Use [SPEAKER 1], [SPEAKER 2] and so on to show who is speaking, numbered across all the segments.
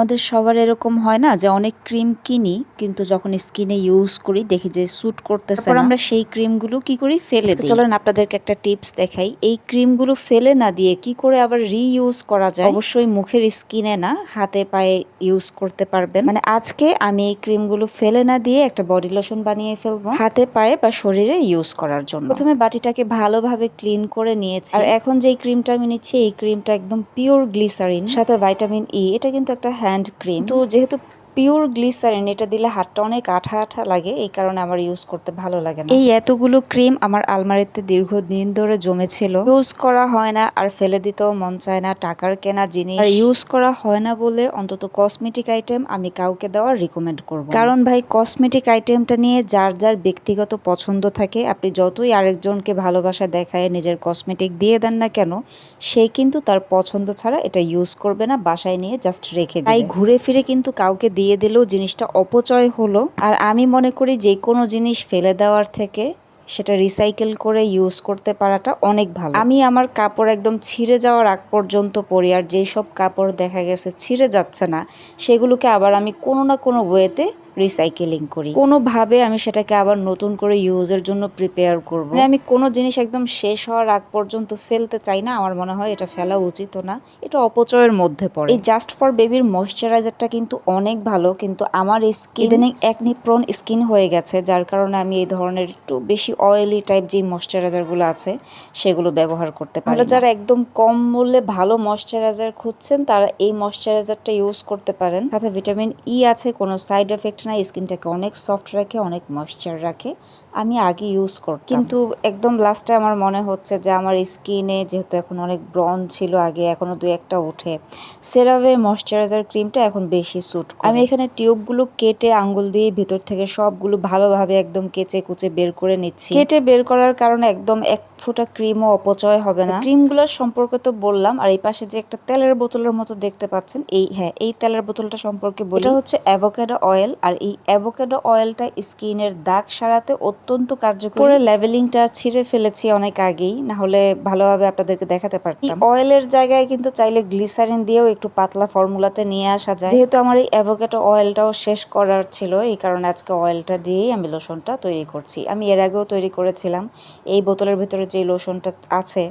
[SPEAKER 1] আমাদের সবার এরকম হয় না যে অনেক ক্রিম কিনি কিন্তু যখন স্কিনে ইউজ করি দেখি যে স্যুট করতেছে না। আমরা সেই ক্রিমগুলো কি করি? ফেলে দিই। চলেন আপনাদেরকে একটা টিপস দেখাই। এই ক্রিমগুলো ফেলে না দিয়ে কি করে আবার রিইউজ করা যায়? অবশ্যই মুখের স্কিনে না হাতে পায়ে ইউজ করতে পারবেন। মানে আজকে আমি এই ক্রিমগুলো ফেলে না দিয়ে একটা বডি লোশন বানিয়ে ফেলব। হাতে পায়ে বা শরীরে ইউজ করার জন্য। প্রথমে বাটিটাকে ভালোভাবে ক্লিন করে নিয়েছি। আর এখন যে ক্রিমটা আমি নিচ্ছি এই ক্রিমটা একদম পিওর গ্লিসারিন সাথে ভাইটামিন ই এটা কিন্তু একটা হ্যান্ড ক্রিম তো যেহেতু পিওর গ্লিসারিন এটা দিলে হাতটা অনেক আঠা আঠা লাগে এই কারণে আমার ইউজ করতে ভালো লাগে না। এই এতগুলো ক্রিম আমার আলমারিতে দীর্ঘদিন ধরে জমেছিল। ইউজ করা হয় না আর ফেলে দিতেও মন চায় না টাকার কেনা জিনিস। আর ইউজ করা হয় না বলে অন্তত কসমেটিক আইটেম আমি কাউকে দেওয়ার রিকমেন্ড করব কারণ ভাই কসমেটিক আইটেমটা নিয়ে যার যার ব্যক্তিগত পছন্দ থাকে আপনি যতই আরেকজনকে ভালোবাসা দেখায় নিজের কসমেটিক দিয়ে দেন না কেন সে কিন্তু তার পছন্দ ছাড়া এটা ইউজ করবে না বাসায় নিয়ে জাস্ট রেখে দেয় তাই ঘুরে ফিরে কিন্তু কাউকে দিয়ে দিলেও জিনিসটা অপচয় হলো। আর আমি মনে করি যে কোনো জিনিস ফেলে দেওয়ার থেকে সেটা রিসাইকেল করে ইউজ করতে পারাটা অনেক ভালো। আমি আমার কাপড় একদম ছিঁড়ে যাওয়ার আগ পর্যন্ত পরি আর যেই সব কাপড় দেখা গেছে ছিঁড়ে যাচ্ছে না, সেগুলোকে আবার আমি কোনো না কোনো ওয়েতে রিসাইকেলিং করি। কোনোভাবে আমি সেটাকে আবার নতুন করে ইউজের জন্য প্রিপেয়ার করব। আমি কোনো জিনিস একদম শেষ হওয়ার আগ পর্যন্ত ফেলতে চাই না। আমার মনে হয় এটা ফেলা উচিত না। এটা অপচয়ের মধ্যে পড়ে। এই জাস্ট ফর বেবির ময়শ্চারাইজারটা কিন্তু অনেক ভালো। কিন্তু আমার স্কিন ইদানিং একনি প্রোন স্কিন হয়ে গেছে। যার কারণে আমি এই ধরনের একটু বেশি অয়েলি টাইপ যে ময়শ্চারাইজারগুলো আছে সেগুলো ব্যবহার করতে পারি যারা একদম কম মূল্যে ভালো ময়শ্চারাইজার খুঁজছেন তারা এই ময়শ্চারাইজারটা ইউজ করতে পারেন। সাথে ভিটামিন ই আছে কোনো সাইড এফেক্ট নাই স্কিনটাকে অনেক সফট রাখে, অনেক ময়শ্চার রাখে। আমি আগে ইউজ করতাম। কিন্তু একদম লাস্টে আমার মনে হচ্ছে যে আমার স্কিনে যেহেতু এখন অনেক ব্রন ছিল আগে, এখনও দু একটা উঠে সেরাভে ময়শ্চারাইজার ক্রিমটা এখন বেশি স্যুট আমি এখানে টিউবগুলো কেটে আঙ্গুল দিয়ে ভিতর থেকে সবগুলো ভালোভাবে একদম কেচে কুচে বের করে নিচ্ছি। কেটে বের করার কারণে একদম এক ফোঁটা ক্রিমও অপচয় হবে না। ক্রিমগুলোর সম্পর্কে তো বললাম, আর এই পাশে যে একটা তেলের বোতলের মতো দেখতে পাচ্ছেন, এই হ্যাঁ এই তেলের বোতলটা সম্পর্কে বলি। হচ্ছে অ্যাভোকাডো অয়েল আর এই অ্যাভোকাডো অয়েলটা স্কিনের দাগ সারাতে অত্যন্ত কার্যকর। পরে লেভেলিংটা ছিঁড়ে ফেলেছি অনেক আগেই না হলে ভালোভাবে আপনাদেরকে দেখাতে পারতাম। অয়েলের জায়গায় কিন্তু চাইলে গ্লিসারিন দিয়েও একটু পাতলা ফর্মুলাতে নিয়ে আসা যায়। যেহেতু আমার এই অ্যাভোকাডো অয়েলটাও শেষ করার ছিল এই কারণে আজকে অয়েলটা দিয়েই আমি লোশনটা তৈরি করছি। আমি এর আগেও তৈরি করেছিলাম এই বোতলের ভিতরে যে লোশনটা আছে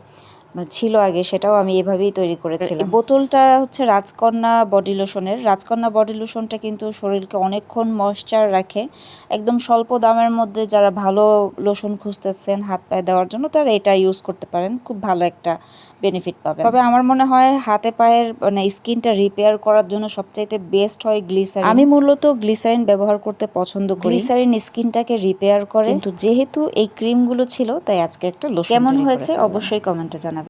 [SPEAKER 1] ছিল আগে সেটাও আমি এভাবেই তৈরি করেছিলাম। বোতলটা হচ্ছে রাজকন্যা বডি লোশনের। রাজকন্যা বডি লোশনটা কিন্তু শরীরকে অনেকক্ষণ ময়শ্চার রাখে। একদম স্বল্প দামের মধ্যে যারা ভালো লোশন খুঁজতেছেন হাত পায়ে দেওয়ার জন্য তারা এটা ইউজ করতে পারেন। খুব ভালো একটা বেনিফিট পাবেন। তবে আমার মনে হয় হাতে পায়ের মানে স্কিনটা রিপেয়ার করার জন্য সবচাইতে বেস্ট হয় গ্লিসারিন আমি মূলত গ্লিসারিন ব্যবহার করতে পছন্দ করি। গ্লিসারিন স্কিনটাকে রিপেয়ার করে। কিন্তু যেহেতু এই ক্রিমগুলো ছিল তাই আজকে একটা লোশন কেমন হয়েছে অবশ্যই কমেন্টে জানাবেন।